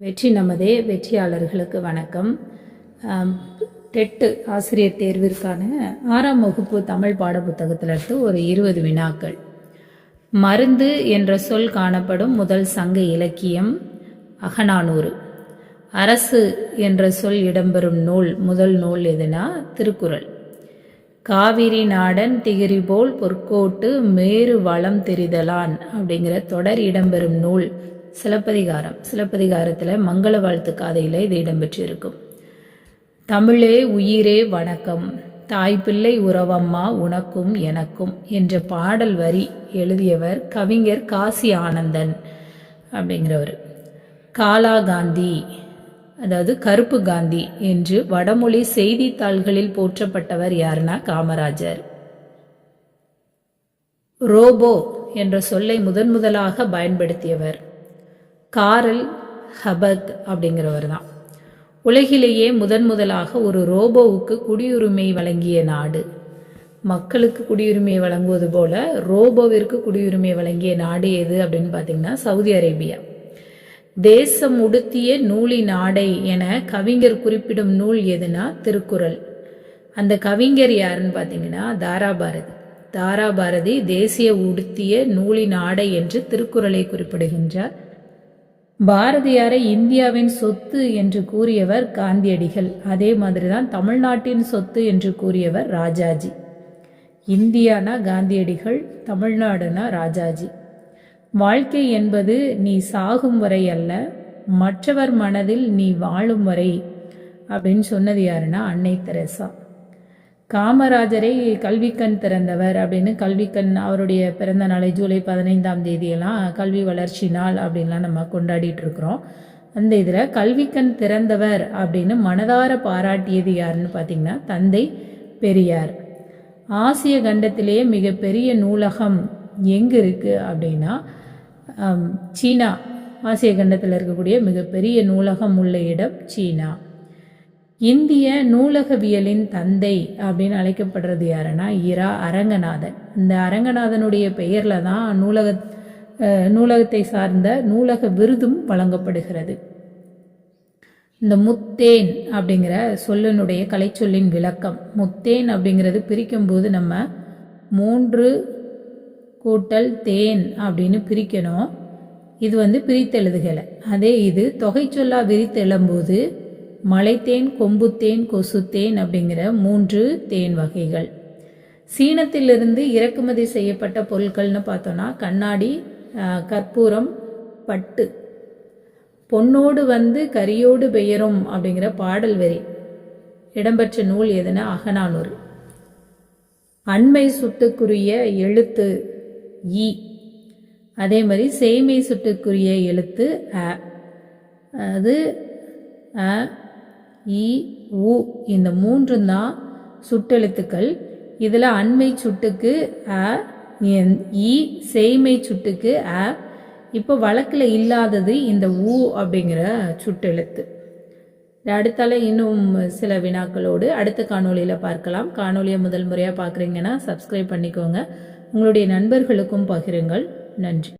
வெற்றி நமதே வெற்றியாளர்களுக்கு வணக்கம். டெட்டு ஆசிரியர் தேர்விற்கான ஆறாம் வகுப்பு தமிழ் பாடப்புத்தகத்திலிருந்து ஒரு இருபது வினாக்கள். மருந்து என்ற சொல் காணப்படும் முதல் சங்க இலக்கியம் அகநானூறு. அரசு என்ற சொல் இடம்பெறும் நூல் முதல் நூல் எதுனா திருக்குறள். காவிரி நாடன் திகிரி போல் பொற்கோட்டு மேறு வளம் தெரிதலான் அப்படிங்கிற தொடர் இடம்பெறும் நூல் சிலப்பதிகாரம். சிலப்பதிகாரத்தில் மங்கள வாழ்த்து காதையில் இது இடம்பெற்றிருக்கும். தமிழே உயிரே வணக்கம். தாய் பிள்ளை உறவம்மா உனக்கும் எனக்கும் என்ற பாடல் வரி எழுதியவர் கவிஞர் காசி ஆனந்தன் அப்படிங்கிறவர். காலா காந்தி அதாவது கருப்பு காந்தி என்று வடமொழி செய்தித்தாள்களில் போற்றப்பட்டவர் யாருன்னா காமராஜர். ரோபோ என்ற சொல்லை முதன் முதலாக பயன்படுத்தியவர். காரல் ஹபக் அப்படிங்கிறவர் தான். உலகிலேயே முதன் முதலாக ஒரு ரோபோவுக்கு குடியுரிமை வழங்கிய நாடு. மக்களுக்கு குடியுரிமை வழங்குவது போல ரோபோவிற்கு குடியுரிமை வழங்கிய நாடு எது அப்படின்னு பார்த்தீங்கன்னா சவுதி அரேபியா. தேசம் உடுத்திய நூலி நாடை என கவிஞர் குறிப்பிடும் நூல் எதுனா திருக்குறள். அந்த கவிஞர் யாருன்னு பார்த்தீங்கன்னா தாராபாரதி. தாராபாரதி தேசிய உடுத்திய நூலி நாடை என்று திருக்குறளை குறிப்பிடுகின்றார். பாரதியாரை இந்தியாவின் சொத்து என்று கூறியவர் காந்தியடிகள். அதே மாதிரி தான் தமிழ்நாட்டின் சொத்து என்று கூறியவர் ராஜாஜி. இந்தியானா காந்தியடிகள் தமிழ்நாடுனா ராஜாஜி. வாழ்க்கை என்பது நீ சாகும் வரை அல்ல மற்றவர் மனதில் நீ வாழும் வரை அப்படின்னு சொன்னது யாருன்னா அன்னை தெரசா. காமராஜரை கல்விக்கண் திறந்தவர் அப்படின்னு கல்விக்கண் அவருடைய பிறந்த நாளை ஜூலை பதினைந்தாம் தேதியெல்லாம் கல்வி வளர்ச்சி நாள் அப்படின்லாம் நம்ம கொண்டாடிட்டு இருக்கிறோம். அந்த இதில் கல்விக்கண் திறந்தவர் அப்படின்னு மனதார பாராட்டியது யாருன்னு பார்த்தீங்கன்னா தந்தை பெரியார். ஆசிய கண்டத்திலேயே மிகப்பெரிய நூலகம் எங்கே இருக்குது அப்படின்னா சீனா. ஆசிய கண்டத்தில் இருக்கக்கூடிய மிகப்பெரிய நூலகம் உள்ள இடம் சீனா. இந்திய நூலகவியலின் தந்தை அப்படின்னு அழைக்கப்படுறது யாருன்னா இரா அரங்கநாதன். இந்த அரங்கநாதனுடைய பெயரில் தான் நூலக நூலகத்தை சார்ந்த நூலக விருதும் வழங்கப்படுகிறது. இந்த முத்தேன் அப்படிங்கிற சொல்லினுடைய கலைச்சொல்லின் விளக்கம். முத்தேன் அப்படிங்கிறது பிரிக்கும்போது நம்ம மூன்று கூட்டல் தேன் அப்படின்னு பிரிக்கணும். இது வந்து பிரித்தெழுதுகலை. அதே இது தொகைச்சொல்லா விரித்தெழும்போது மலைத்தேன் கொம்புத்தேன் கொசுத்தேன் அப்படிங்கிற மூன்று தேன் வகைகள். சீனத்திலிருந்து இறக்குமதி செய்யப்பட்ட பொருட்கள்னு பார்த்தோன்னா கண்ணாடி கற்பூரம் பட்டு. பொன்னோடு வந்து கரியோடு பெயரும் அப்படிங்கிற பாடல் வரி. இடம்பெற்ற நூல் எதுனா அகநானூறு. அண்மை சுட்டுக்குரிய எழுத்து இ அதே மாதிரி சேமை சுட்டுக்குரிய எழுத்து அ. அது அ இ உ இந்த மூன்றும் தான் சுட்டெழுத்துக்கள். இதில் அண்மை சுட்டுக்கு அ என்- இ செய்மை சுட்டுக்கு அ. இப்போ வழக்கில் இல்லாதது இந்த உ அப்படிங்கிற சுட்டெழுத்து. அடுத்தால இன்னும் சில வினாக்களோடு அடுத்த காணொலியில் பார்க்கலாம். காணொலியை முதல் முறையாக பார்க்குறீங்கன்னா சப்ஸ்கிரைப் பண்ணிக்கோங்க. உங்களுடைய நண்பர்களுக்கும் பகிருங்கள். நன்றி.